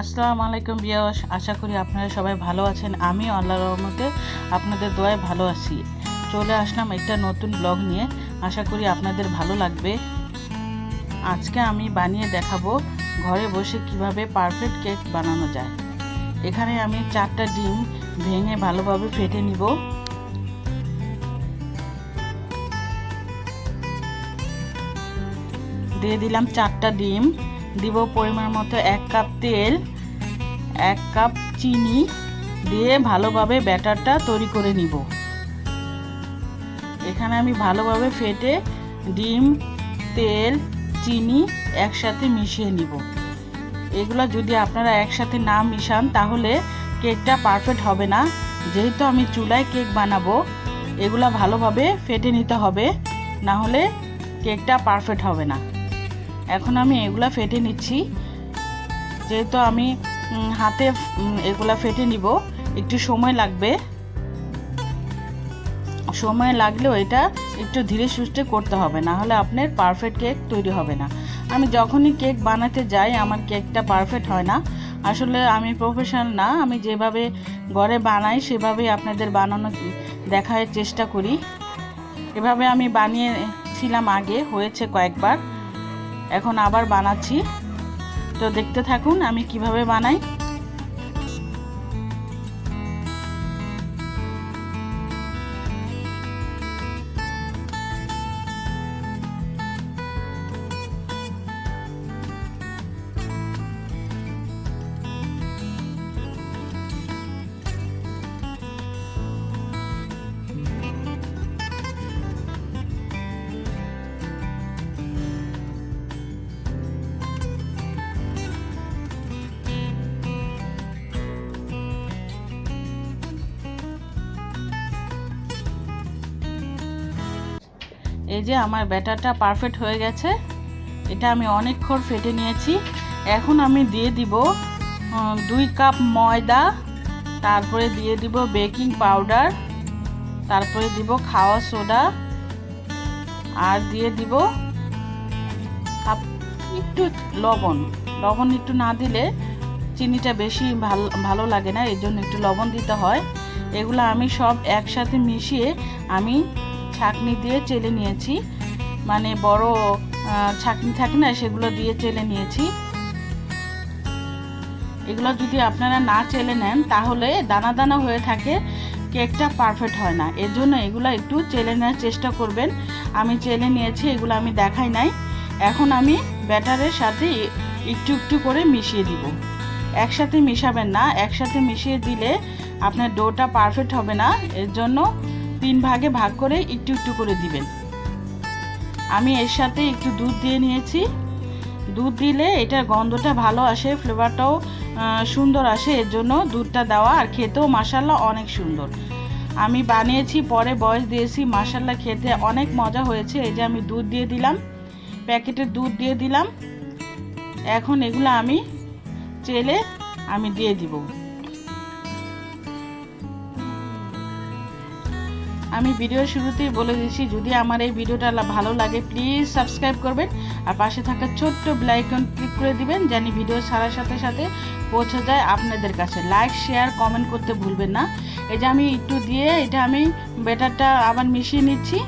আসসালামু আলাইকুম বিয়াস আশা করি আপনারা সবাই ভালো আছেন। আমি আল্লাহর রহমতে আপনাদের দোয়ায় ভালো আছি। চলে আসলাম একটা নতুন ব্লগ নিয়ে। আশা করি আপনাদের ভালো লাগবে। আজকে আমি বানিয়ে দেখাবো ঘরে বসে কীভাবে পারফেক্ট কেক বানানো যায়। এখানে আমি চারটা ডিম ভেঙে ভালোভাবে ফেটে নিব। দিয়ে দিলাম চারটা ডিম। দিব পরিমাণ মতো এক কাপ তেল, এক কাপ চিনি দিয়ে ভালোভাবে ব্যাটারটা তৈরি করে নিব। এখানে আমি ভালোভাবে ফেটে ডিম, তেল, চিনি একসাথে মিশিয়ে নিব। এগুলো যদি আপনারা একসাথে না মিশান, তাহলে কেকটা পারফেক্ট হবে না। যেহেতু আমি চুলায় কেক বানাবো, এগুলো ভালোভাবে ফেটে নিতে হবে, না হলে কেকটা পারফেক্ট হবে না। এখন আমি এগুলা ফেটে নিচ্ছি। যেহেতু আমি হাতে এগুলা ফেটে নিব, একটু সময় লাগবে। সময় লাগলেও এটা একটু ধীরে সুস্থে করতে হবে না হলে আপনার পারফেক্ট কেক তৈরি হবে না। আমি যখনই কেক বানাতে যাই, আমার কেকটা পারফেক্ট হয় না। আসলে আমি প্রফেশনাল না, আমি যেভাবে ঘরে বানাই, সেভাবেই আপনাদের বানানো, দেখার চেষ্টা করি। এভাবে আমি বানিয়েছিলাম আগে, হয়েছে কয়েকবার। এখন আবার বানাচ্ছি। তো দেখতে থাকুন আমি কীভাবে বানাই। এই যে আমার ব্যাটারটা পারফেক্ট হয়ে গেছে, এটা আমি অনেকক্ষণ ফেটে নিয়েছি। এখন আমি দিয়ে দিব দুই কাপ ময়দা, তারপরে দিয়ে দিব বেকিং পাউডার, তারপরে দিব খাওয়া সোডা, আর দিয়ে দিব একটু লবণ। লবণ একটু না দিলে চিনিটা বেশি ভালো ভালো লাগে না, এর জন্য একটু লবণ দিতে হয়। এগুলো আমি সব একসাথে মিশিয়ে আমি ছাঁকনি দিয়ে চেলে নিয়েছি। মানে বড় ছাঁকনি থাকে না, সেগুলো দিয়ে চেলে নিয়েছি। এগুলো যদি আপনারা না চেলে নেন, তাহলে দানা দানা হয়ে থাকে, কেকটা পারফেক্ট হয় না। এর জন্য এগুলো একটু চেলে নেওয়ার চেষ্টা করবেন। আমি চেলে নিয়েছি, এগুলো আমি দেখাই নাই। এখন আমি ব্যাটারের সাথে একটু একটু করে মিশিয়ে দিব। একসাথে মিশাবেন না, একসাথে মিশিয়ে দিলে আপনার ডোটা পারফেক্ট হবে না। এর জন্য তিন ভাগে ভাগ করে একটু একটু করে দিবেন। আমি এর সাথে একটু দুধ দিয়ে নিয়েছি। দুধ দিলে এটার গন্ধটা ভালো আসে ফ্লেভারটাও সুন্দর আসে। এর জন্য দুধটা দেওয়া আর খেতেও মাসাল্লা অনেক সুন্দর। আমি বানিয়েছি, পরে বয়স দিয়েছি মাসাল্লা খেতে অনেক মজা হয়েছে। এই যে আমি দুধ দিয়ে দিলাম, প্যাকেটের দুধ দিয়ে দিলাম। এখন এগুলো আমি চেলে আমি দিয়ে দিব। আমি ভিডিওর শুরুতেই বলে দিচ্ছি যদি আমার এই ভিডিওটা ভালো লাগে প্লিজ সাবস্ক্রাইব করবেন। আর পাশে থাকা ছোট্ট ব্লাইকন ক্লিক করে দিবেন, জানি ভিডিও ছাড়ার সাথে সাথে পৌঁছে যায় আপনাদের কাছে। লাইক শেয়ার কমেন্ট করতে ভুলবেন না। এই যে আমি একটু দিয়ে, এটা আমি ব্যাটারটা আবার মিশিয়ে নিচ্ছি।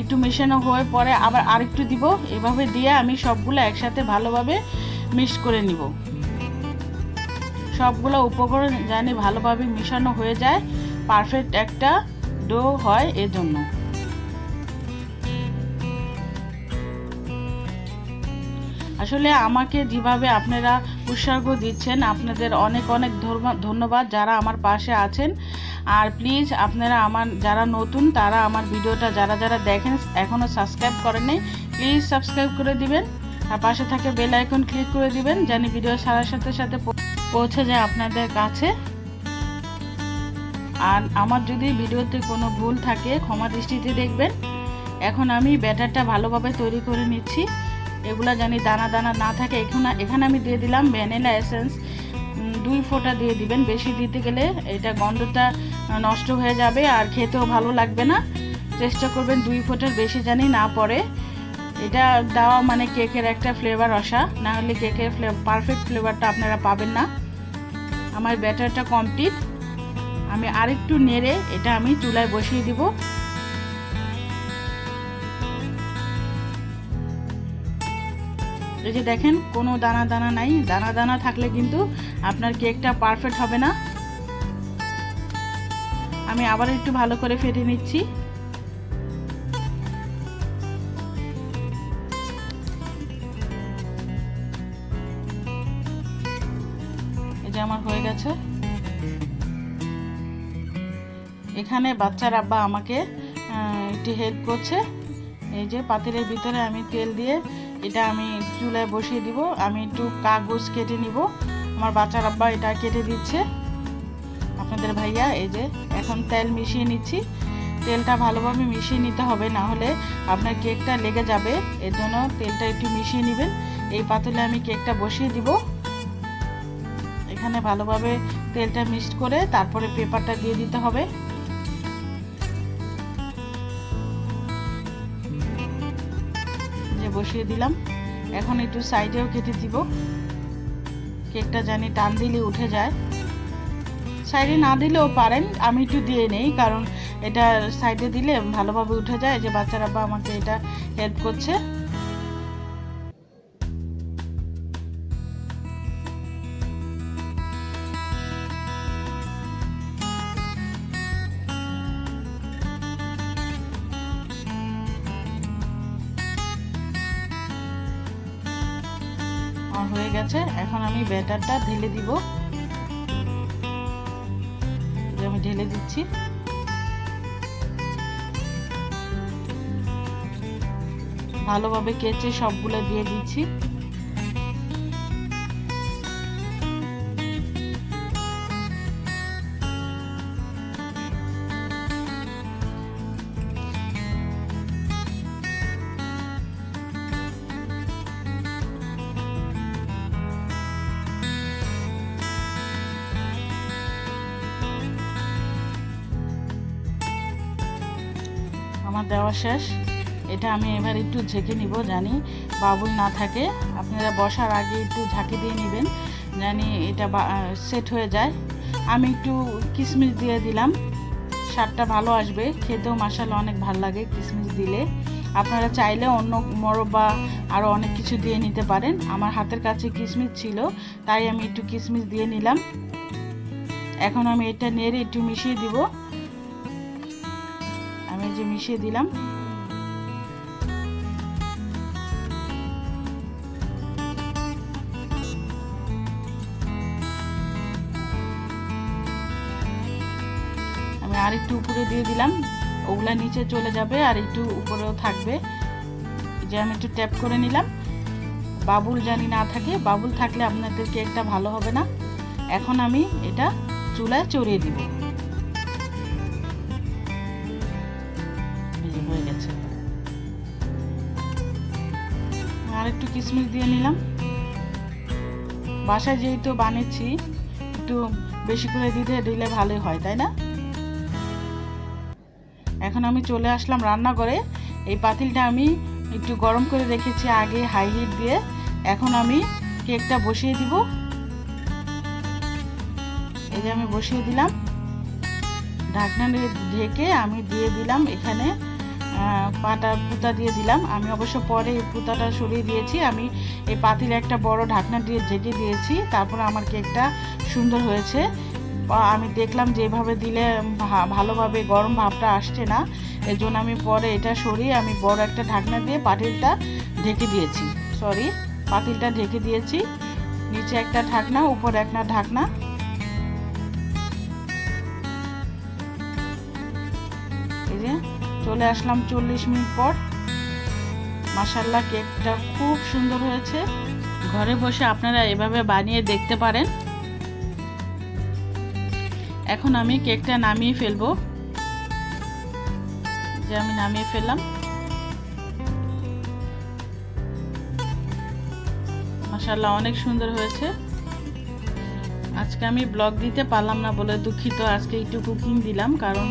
একটু মেশানো হয়ে পরে আবার আরেকটু দিব। এভাবে দিয়ে আমি সবগুলো একসাথে ভালোভাবে মিক্স করে নিব। সবগুলো উপকরণ জানি ভালোভাবে মিশানো হয়ে যায়। পারফেক্ট একটা ডো হয় এজন্য। আসলে আমাকে যেভাবে আপনারা উৎসর্গ দিচ্ছেন, আপনাদের অনেক অনেক ধন্যবাদ যারা আমার পাশে আছেন। আর প্লিজ আপনারা আমার, যারা নতুন, তারা আমার ভিডিওটা যারা যারা দেখেন এখনও সাবস্ক্রাইব করেনি প্লিজ সাবস্ক্রাইব করে দিবেন। আর পাশে থাকে বেল আইকন ক্লিক করে দিবেন জানি ভিডিও ছাড়ার সাথে সাথে পৌঁছে যায় আপনাদের কাছে। আর আমার যদি ভিডিওতে কোনো ভুল থাকে, ক্ষমা দৃষ্টিতে দেখবেন। এখন আমি ব্যাটারটা ভালোভাবে তৈরি করে নিচ্ছি। এগুলো জানি দানা দানা না থাকে, এখানে এখানে আমি দিয়ে দিলাম ভ্যানিলা এসেন্স। দুই ফোঁটা দিয়ে দিবেন। বেশি দিতে গেলে এটা গন্ধটা নষ্ট হয়ে যাবে আর খেতেও ভালো লাগবে না। চেষ্টা করবেন দুই ফোঁটার বেশি জানি না পড়ে। এটা দেওয়া মানে কেকের একটা ফ্লেভার আসা। না হলে কেকের পারফেক্ট ফ্লেভারটা আপনারা পাবেন না। আমার ব্যাটারটা কমপ্লিট আমি আরেকটু নেড়ে এটা আমি চুলায় বসিয়ে দিব। এই যে দেখেন, কোনো দানা দানা নাই। দানা দানা থাকলে কিন্তু আপনার কেকটা পারফেক্ট হবে না। আমি আবার একটু ভালো করে ফেটে নিচ্ছি। এই যে আমার হয়ে গেছে। এখানে বাচ্চার আব্বা আমাকে একটু হেল্প করছে। এই যে পাতিলের ভিতরে আমি তেল দিয়ে এটা আমি চুলায় বসিয়ে দিব। আমি একটু কাগজ কেটে নিব। আমার বাচ্চার আব্বা এটা কেটে দিচ্ছে। আপনাদের ভাইয়া, এই যে এখন তেল মিশিয়ে নিচ্ছি। তেলটা ভালোভাবে মিশিয়ে নিতে হবে, না হলে আপনার কেকটা লেগে যাবে। এর জন্য তেলটা একটু মিশিয়ে নেবেন। এই পাতলে আমি কেকটা বসিয়ে দিব। এখানে ভালোভাবে তেলটা মিক্সড করে তারপরে পেপারটা দিয়ে দিতে হবে। বসিয়ে দিলাম। এখন একটু সাইডেও কেটে দিব। কেকটা জানি টান দিলে উঠে যায়। সাইডে না দিলেও পারেন, আমি একটু দিয়ে নেই, কারণ এটা সাইডে দিলে ভালোভাবে উঠে যায়। যে বাচ্চারা বা আমাকে এটা হেল্প করছে। আমার হয়ে গেছে। এখন আমি ব্যাটারটা ঢেলে দিব। আমি ঢেলে দিচ্ছি। ভালোভাবে কেচে সবগুলো দিয়ে দিচ্ছি। দেওয়া শেষ। এটা আমি এবার একটু ঝেঁকে নিব, জানি বাবুল না থাকে। আপনারা বসার আগে একটু ঝাঁকে দিয়ে নেবেন, জানি এটা সেট হয়ে যায়। আমি একটু কিশমিশ দিয়ে দিলাম। স্বাদটা ভালো আসবে। খেতেও মশালা অনেক ভালো লাগে কিশমিশ দিলে। আপনারা চাইলে অন্য মরব্বা আরও অনেক কিছু দিয়ে নিতে পারেন। আমার হাতের কাছে কিশমিশ ছিল, তাই আমি একটু কিশমিশ দিয়ে নিলাম। এখন আমি এটা নেড়ে একটু মিশিয়ে দিব। যে মিশিয়ে দিলাম। আমি আর একটু উপরে দিয়ে দিলাম। ওগুলা নিচে চলে যাবে আর একটু উপরেও থাকবে। যে আমি একটু ট্যাপ করে নিলাম। বাবুল জানি না থাকে। বাবুল থাকলে আপনাদের কেকটা ভালো হবে না। এখন আমি এটা চুলায় চড়িয়ে দিব। আর একটু কিশমিশ দিয়ে নিলাম। বাসায় যেহেতু বানিয়েছি, একটু বেশি করে দিতে দিলে ভালোই হয়, তাই না? এখন আমি চলে আসলাম রান্নাঘরে। এই পাতিলটা আমি একটু গরম করে রেখেছি আগে হাই হিট দিয়ে। এখন আমি কেকটা বসিয়ে দিব। এই যে আমি বসিয়ে দিলাম। ঢাকনা ঢেকে আমি দিয়ে দিলাম এখানে পাটা পুতা দিয়ে দিলাম। আমি অবশ্য পরে এই পুতাটা সরিয়ে দিয়েছি। আমি এই পাতিলে একটা বড় ঢাকনা দিয়ে ঢেকে দিয়েছি। তারপর আমার কেকটা সুন্দর হয়েছে। আমি দেখলাম যে এভাবে দিলে ভালোভাবে গরম ভাবটা আসছে না। এর জন্য আমি পরে এটা সরিয়ে আমি বড় একটা ঢাকনা দিয়ে পাতিলটা ঢেকে দিয়েছি। সরি পাতিলটা ঢেকে দিয়েছি। নিচে একটা ঢাকনা, উপরে একটা ঢাকনা। এই যে চলে আসলাম চল্লিশ মিনিট পর। মাসাল্লাহ কেকটা খুব সুন্দর হয়েছে। ঘরে বসে আপনারা এভাবে বানিয়ে দেখতে পারেন। এখন আমি কেকটা নামিয়ে ফেলব। যে আমি নামিয়ে ফেললাম। মাসাল্লাহ অনেক সুন্দর হয়েছে। আজকে আমি ব্লগ দিতে পারলাম না বলে দুঃখিত, আজকে একটু কুকিং দিলাম, কারণ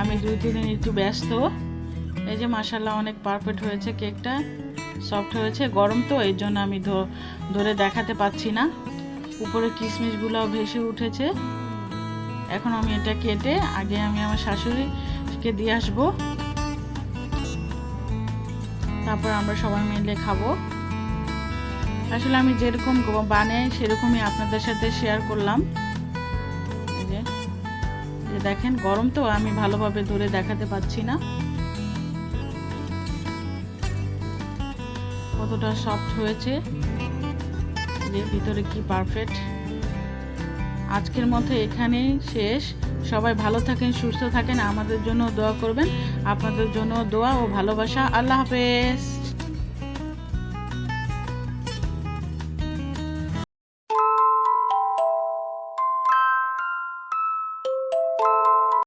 আমি দুই তিন দিন একটু ব্যস্ত। এই যে মাসাল্লাহ অনেক পারফেক্ট হয়েছে কেকটা সফট হয়েছে, গরম তো, এই জন্য আমি ধরে দেখাতে পাচ্ছি না। উপরে কিশমিশগুলো ভেসে উঠেছে। এখন আমি এটা কেটে আগে আমি আমার শাশুড়িকে দিয়ে আসব। তারপর আমরা সবাই মিলে খাব। আসলে আমি যেরকম বানাই, সেরকমই আপনাদের সাথে শেয়ার করলাম। যে দেখেন, গরম তো, আমি ভালোভাবে ধরে দেখাতে পাচ্ছি না। কতটা সফট হয়েছে। যে, ভিতরে কি পারফেক্ট আজকের মতো এখানেই শেষ। সবাই ভালো থাকেন, সুস্থ থাকেন। আমাদের জন্য দোয়া করবেন। আপনাদের জন্য দোয়া ও ভালোবাসা। আল্লাহ হাফেজ।